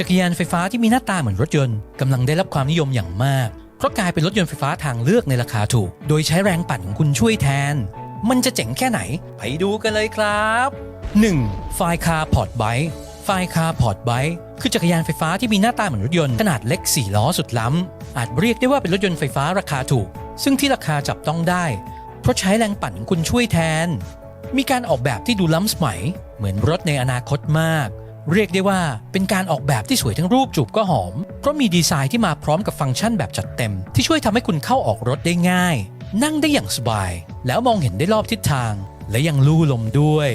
จักรยานไฟฟ้าที่มีหน้าตาเหมือนรถยนต์กำลังได้รับความนิยมอย่างมาก เพราะกลายเป็นรถยนต์ไฟฟ้าทางเลือกในราคาถูก โดยใช้แรงปั่นของคุณช่วยแทน มันจะเจ๋งแค่ไหน ไปดูกันเลยครับ 1. ไฟคาร์พอร์ตไบค์ไฟคาร์พอร์ตไบค์คือจักรยานไฟฟ้าที่มีหน้าตาเหมือนรถยนต์ขนาดเล็ก 4 ล้อสุดล้ำ อาจเรียกได้ว่าเป็นรถยนต์ไฟฟ้าราคาถูก ซึ่งที่ราคาจับต้องได้ เพราะใช้แรงปั่นของคุณช่วยแทน มีการออกแบบที่ดูล้ำสมัย เหมือนรถในอนาคตมาก เรียกได้ว่าเป็นการออกแบบที่สวยทั้งรูปจูบก็หอม เพราะมีดีไซน์ที่มาพร้อมกับฟังก์ชันแบบจัดเต็ม ที่ช่วยทำให้คุณเข้าออกรถได้ง่าย นั่งได้อย่างสบาย แล้วมองเห็นได้รอบทิศทาง และยังลู่ลมด้วย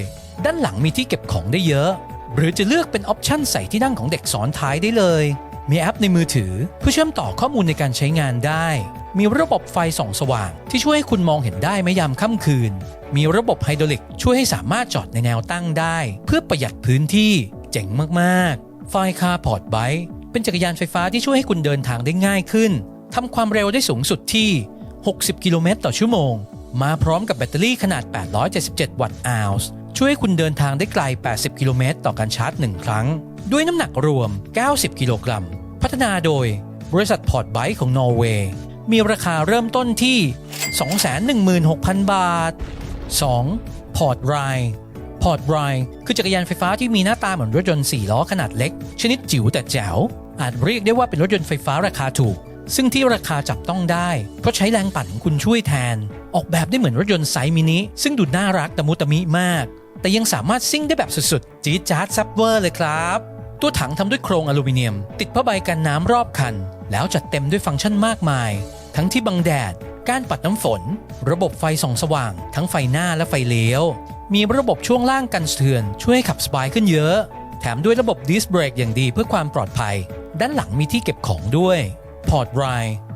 ด้านหลังมีที่เก็บของได้เยอะ หรือจะเลือกเป็นออปชันใส่ที่นั่งของเด็กซ้อนท้ายได้เลย มีแอปในมือถือเพื่อเชื่อมต่อข้อมูลในการใช้งานได้ มีระบบไฟส่องสว่าง ที่ช่วยให้คุณมองเห็นได้ไม่ยามค่ำคืน มีระบบไฮดรอลิกช่วยให้สามารถจอดในแนวตั้งได้ เพื่อประหยัดพื้นที่ เจ๋งมากๆ ไฟคาร์พอร์ตไบค์เป็นจักรยานไฟฟ้าที่ช่วยให้คุณเดินทางได้ง่ายขึ้นทำความเร็วได้สูงสุดที่ 60 กิโลเมตรต่อชั่วโมง มาพร้อมกับแบตเตอรี่ขนาด 877 วัตต์อาวส์ช่วยให้คุณเดินทางได้ไกล 80 กิโลเมตรต่อการชาร์จ 1 ครั้ง ด้วยน้ำหนักรวม 90 กิโลกรัม พัฒนาโดย บริษัทพอร์ตไบค์ของนอร์เวย์มีราคาเริ่มต้นที่ 216,000 บาท 2. พอร์ตไร พอร์ตไรคือจักรยานไฟฟ้าที่มีหน้าตาเหมือนรถยนต์4ล้อขนาดเล็ก ชนิดจิ๋วแต่แจ๋ว อาจเรียกได้ว่าเป็นรถยนต์ไฟฟ้าราคาถูก ซึ่งที่ราคาจับต้องได้ เพราะใช้แรงปั่นของคุณช่วยแทน ออกแบบได้เหมือนรถยนต์ไซส์มินิ ซึ่งดูน่ารักตะมุตะมิมาก แต่ยังสามารถซิ่งได้แบบสุดๆ จี๊ดจ๊าดซับเวอร์เลยครับ ตัวถังทำด้วยโครงอลูมิเนียม ติดผ้าใบกันน้ำรอบคัน แล้วจัดเต็มด้วยฟังก์ชันมากมาย ทั้งที่บังแดดการปัดน้ำฝน ระบบไฟส่องสว่าง ทั้งไฟหน้าและไฟเลี้ยว มีระบบช่วงล่างกันสะเทือนช่วยให้ขับสบายขึ้นเยอะ แถมด้วยระบบดิสเบรกอย่างดีเพื่อความปลอดภัย ด้านหลังมีที่เก็บของด้วยพอร์ตไร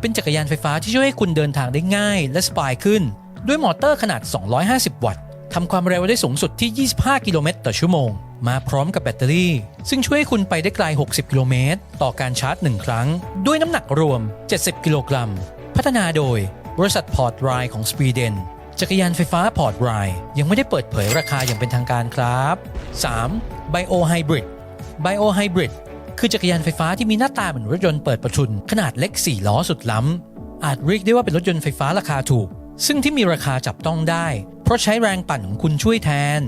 เป็นจักรยานไฟฟ้าที่ช่วยให้คุณเดินทางได้ง่ายและสบายขึ้น ด้วยมอเตอร์ขนาด 250 วัตต์ทำความเร็วได้สูงสุดที่ 25 กิโลเมตรต่อชั่วโมง มาพร้อมกับแบตเตอรี่ ซึ่งช่วยให้คุณไปได้ไกล 60 กิโลเมตร ต่อการชาร์จ 1 ครั้ง ด้วยน้ำหนักรวม 70 กิโลกรัม พัฒนาโดย บริษัทพอร์ตไรของสวีเดน จักรยานไฟฟ้าพอร์ตไรยังไม่ได้เปิดเผยราคาอย่างเป็นทางการครับ 3. Bio Hybrid Bio Hybrid คือจักรยานไฟฟ้าที่มีหน้าตาเหมือนรถยนต์เปิดประทุน ขนาดเล็ก 4 ล้อสุดล้ำ อาจเรียกได้ว่าเป็นรถยนต์ไฟฟ้าราคาถูก ซึ่งที่มีราคาจับต้องได้ เพราะใช้แรงปั่นของคุณช่วยแทน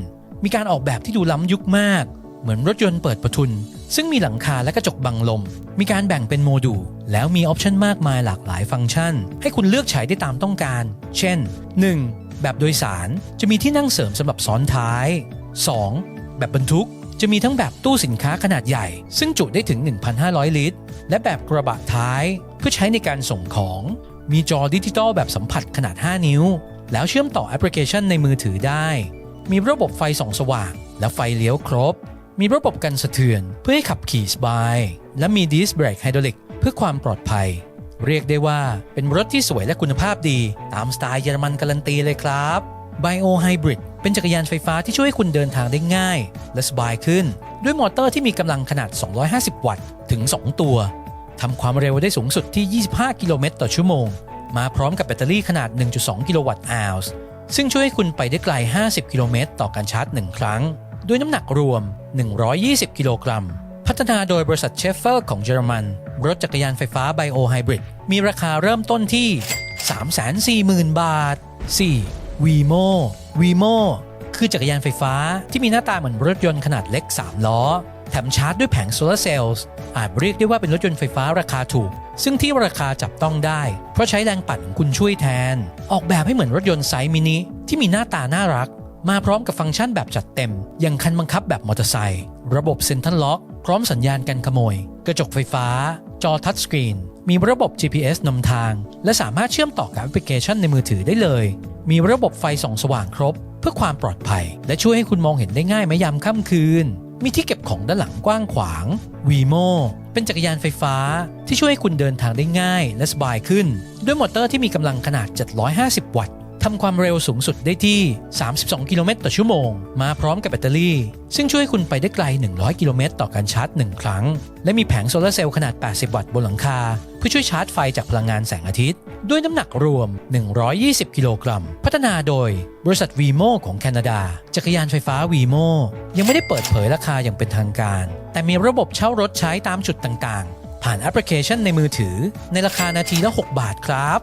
มีการออกแบบที่ดูล้ำยุคมาก เหมือนรถยนต์เปิดประทุน ซึ่งมีหลังคาและกระจกบังลม มีการแบ่งเป็นโมดูลแล้วมีออปชันมากมายหลากหลายฟังก์ชัน ให้คุณเลือกใช้ได้ตามต้องการ เช่น 1. แบบโดยสารจะมีที่นั่งเสริมสำหรับซ้อนท้าย 2. แบบบรรทุกจะมีทั้งแบบตู้สินค้าขนาดใหญ่ ซึ่งจุได้ถึง 1,500 ลิตร และแบบกระบะท้ายเพื่อใช้ในการส่งของ มีจอดิจิตอลแบบสัมผัสขนาด 5 นิ้ว แล้วเชื่อมต่อแอปพลิเคชันในมือถือได้ มีระบบไฟส่องสว่าง และไฟเลี้ยวครบ มีระบบกันสะเทือนเพื่อให้ขับขี่สบาย และมีดิสเบรกไฮดรอลิกเพื่อความปลอดภัย เรียกได้ว่าเป็นรถที่สวยและคุณภาพดี ตามสไตล์เยอรมันการันตีเลยครับ Bio Hybrid เป็นจักรยานไฟฟ้าที่ช่วยให้คุณเดินทางได้ง่าย และสบายขึ้น ด้วยมอเตอร์ที่มีกำลังขนาด 250 วัตต์ ถึง 2 ตัวทำความเร็วได้สูงสุดที่ 25 กิโลเมตรต่อชั่วโมง มาพร้อมกับแบตเตอรี่ขนาด 1.2 กิโลวัตต์อาวส์ ซึ่งช่วยให้คุณไปได้ไกล 50 กิโลเมตรต่อการชาร์จ 1 ครั้ง ด้วยน้ำหนักรวม 120 กิโลกรัม พัฒนาโดยบริษัทเชฟเฟอร์ของเยอรมัน รถจักรยานไฟฟ้า Bio Hybrid มีราคาเริ่มต้นที่ 340,000 บาท 4. Vimo Vimo คือจักรยานไฟฟ้าที่มีหน้าตาเหมือนรถยนต์ขนาดเล็ก 3 ล้อ แถมชาร์จด้วยแผงโซลาร์เซลล์ อาจเรียกได้ว่าเป็นรถยนต์ไฟฟ้าราคาถูก ซึ่งที่ราคาจับต้องได้ เพราะใช้แรงปั่นของคุณช่วยแทน ออกแบบให้เหมือนรถยนต์ไซส์มินิที่มีหน้าตาน่ารัก มาพร้อมกับฟังก์ชันแบบจัดเต็ม อย่างคันบังคับแบบมอเตอร์ไซค์ระบบเซ็นทรัลล็อก พร้อมสัญญาณกันขโมย กระจกไฟฟ้า จอทัชสกรีน มีระบบ GPS นำทาง และสามารถเชื่อมต่อกับแอปพลิเคชันในมือถือได้เลย มีระบบไฟส่องสว่างครบ เพื่อความปลอดภัย และช่วยให้คุณมองเห็นได้ง่ายไม่ยามค่ำคืน มีที่เก็บของด้านหลังกว้างขวาง Vimo เป็นจักรยานไฟฟ้าที่ช่วยให้คุณเดินทางได้ง่ายและสบายขึ้น ด้วยมอเตอร์ที่มีกำลังขนาด 750 วัตต์ ทำความเร็วสูงสุดได้ที่ 32 กิโลเมตรต่อชั่วโมง มาพร้อมกับแบตเตอรี่ ซึ่งช่วยคุณไปได้ไกล 100 กิโลเมตรต่อการชาร์จ 1 ครั้ง และมีแผงโซลาร์เซลล์ขนาด 80 วัตต์บนหลังคา เพื่อช่วยชาร์จไฟจากพลังงานแสงอาทิตย์ ด้วยน้ำหนักรวม 120 กิโลกรัม พัฒนาโดย บริษัท VMO ของแคนาดา จักรยานไฟฟ้า VMO ยังไม่ได้เปิดเผยราคาอย่างเป็นทางการ แต่มีระบบเช่ารถใช้ตามจุดต่างๆ ผ่านแอปพลิเคชันในมือถือ ในราคานาทีละ 6 บาทครับ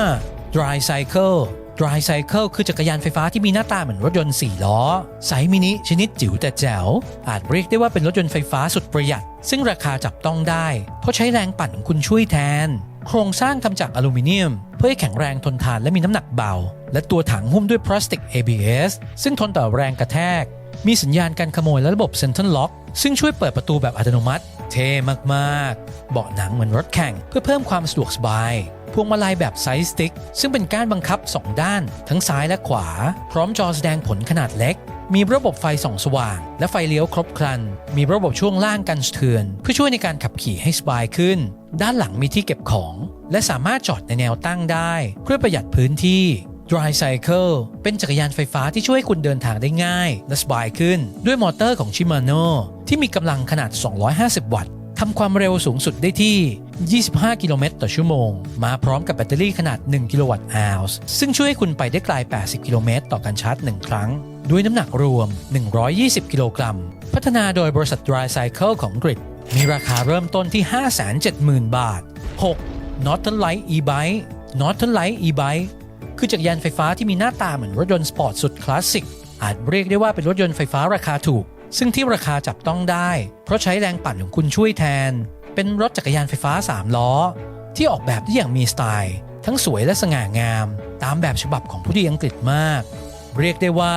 5. Dry Cycle Dry Cycle คือจักรยานไฟฟ้าที่มีหน้าตาเหมือนรถยนต์ 4 ล้อไซส์มินิชนิดจิ๋วแต่แจ๋ว อาจเรียกได้ว่าเป็นรถยนต์ไฟฟ้าสุดประหยัด ซึ่งราคาจับต้องได้ เพราะใช้แรงปั่นคุณช่วยแทน โครงสร้างทำจากอลูมิเนียม เพื่อให้แข็งแรงทนทานและมีน้ำหนักเบา และตัวถังหุ้มด้วยพลาสติก ABS ซึ่งทนต่อแรงกระแทก มีสัญญาณการขโมยและระบบ Central Lock ซึ่งช่วยเปิดประตูแบบอัตโนมัติ เท่มากๆ เบาะหนังเหมือนรถแข่ง เพื่อเพิ่มความสะดวกสบาย พวงมาลัยแบบไซส์สติ๊ก ซึ่งเป็นการบังคับ 2 ด้าน ทั้งซ้ายและขวา พร้อมจอแสดงผลขนาดเล็ก มีระบบไฟส่องสว่าง และไฟเลี้ยวครบครัน มีระบบช่วงล่างกันสะเทือน เพื่อช่วยในการขับขี่ให้สบายขึ้น ด้านหลังมีที่เก็บของ และสามารถจอดในแนวตั้งได้ เพื่อประหยัดพื้นที่ Dry Cycle เป็นจักรยานไฟฟ้าที่ช่วยคุณเดินทางได้ง่าย และสบายขึ้น ด้วยมอเตอร์ของ Shimano ที่มีกำลังขนาด 250 วัตต์ทำความเร็วสูงสุดได้ที่ 25 กิโลเมตรต่อชั่วโมง มาพร้อมกับแบตเตอรี่ขนาด 1 กิโลวัตต์อาวส์ซึ่งช่วยให้คุณไปได้ไกล 80 กิโลเมตรต่อการชาร์จ 1 ครั้ง ด้วยน้ำหนักรวม 120 กิโลกรัม พัฒนาโดยบริษัท Dry Cycle ของกริดมีราคาเริ่มต้นที่ 570,000 บาท 6. Northern Light e-bike Northern Light e-bike คือจักรยานไฟฟ้าที่มีหน้าตาเหมือนรถยนต์สปอร์ตสุดคลาสสิก อาจเรียกได้ว่าเป็นรถยนต์ไฟฟ้าราคาถูก ซึ่งที่ราคาจับต้องได้ เพราะใช้แรงปั่นของคุณช่วยแทน เป็นรถจักรยานไฟฟ้า 3 ล้อ ที่ออกแบบได้อย่างมีสไตล์ ทั้งสวยและสง่างาม ตามแบบฉบับของผู้ดีอังกฤษมาก เรียกได้ว่า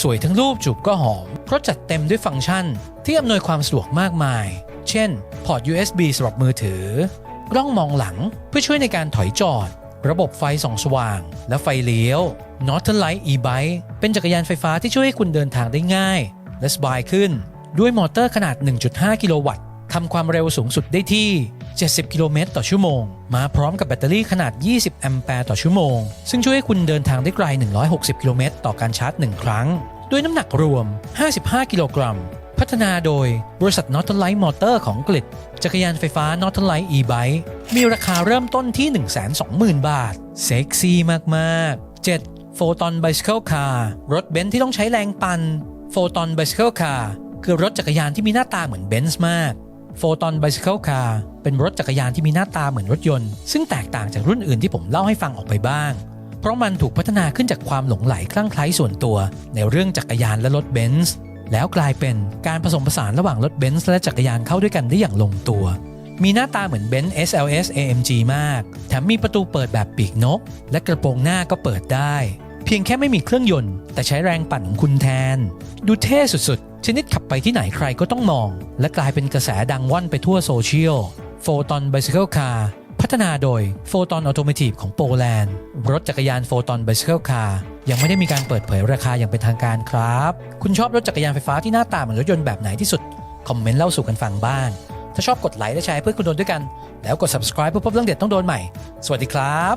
สวยทั้งรูปจูบก็หอม เพราะจัดเต็มด้วยฟังก์ชัน ที่อำนวยความสะดวกมากมาย เช่น พอร์ต USB สำหรับมือถือกล้องมองหลังเพื่อช่วยในการถอยจอด ระบบไฟสองสว่าง และไฟเลี้ยว Northern Light e-bike เป็นจักรยานไฟฟ้าที่ช่วยให้คุณเดินทางได้ง่าย และสบายขึ้น ด้วยมอเตอร์ขนาด 1.5 กิโลวัตต์ทำความเร็วสูงสุดได้ที่ 70 กิโลเมตรต่อชั่วโมง มาพร้อมกับแบตเตอรี่ขนาด 20 แอมแปร์ต่อชั่วโมง ซึ่งช่วยให้คุณเดินทางได้ไกล 160 กิโลเมตรต่อการชาร์จ 1 ครั้ง ด้วยน้ำหนักรวม 55 กิโลกรัม พัฒนาโดยบริษัท Northern Light Motor ของอังกฤษ จักรยานไฟฟ้า Northern Light e-bike มีราคาเริ่มต้นที่ 120,000 บาท เซ็กซี่มาก ๆ 7. Photon Bicycle Car รถเบนซ์ที่ต้องใช้แรงปั่น Photon Bicycle Car คือรถจักรยานที่มีหน้าตาเหมือนเบนซ์มาก Photon Bicycle Car เป็นรถจักรยานที่มีหน้าตาเหมือนรถยนต์ ซึ่งแตกต่างจากรุ่นอื่นที่ผมเล่าให้ฟังออกไปบ้าง เพราะมันถูกพัฒนาขึ้นจากความหลงไหลคลั่งไคล้ส่วนตัว ในเรื่องจักรยานและรถเบนซ์ แล้วกลายเป็นการผสมผสานระหว่างรถเบนซ์และจักรยานเข้าด้วยกันได้อย่างลงตัว มีหน้าตาเหมือนเบนซ์ SLS AMG มาก แถมมีประตูเปิดแบบปีกนก และกระโปรงหน้าก็เปิดได้ เพียงแค่ไม่มีเครื่องยนต์ แต่ใช้แรงปั่นของคุณแทน ดูเท่สุดๆ ชนิดขับไปที่ไหนใครก็ต้องมอง และกลายเป็นกระแสดังว่อนไปทั่วโซเชียล Photon Bicycle Car พัฒนาโดยโฟตอนออโตเมทีฟของโปแลนด์ รถจักรยานโฟตอนเบสเกิลคาร์ยังไม่ได้มีการเปิดเผยราคาอย่างเป็นทางการครับ คุณชอบรถจักรยานไฟฟ้าที่หน้าตาเหมือนรถยนต์แบบไหนที่สุด คอมเมนต์เล่าสู่กันฟังบ้าง ถ้าชอบกดไลค์และแชร์เพื่อนคุณโดนด้วยกัน แล้วกด subscribe เพื่อพบเรื่องเด็ดต้องโดนใหม่ สวัสดีครับ